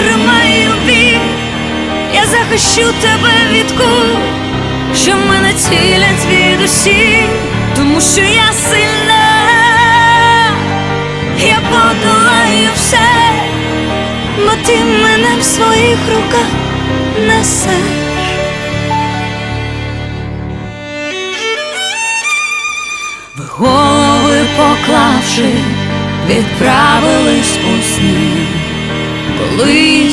я витримаю біль, я захищу тебе від кул, що мене цілять від усіх, тому що я сильна, я подолаю все, бо ти мене в своїх руках несеш. Ви голови поклавши, відправились у сни.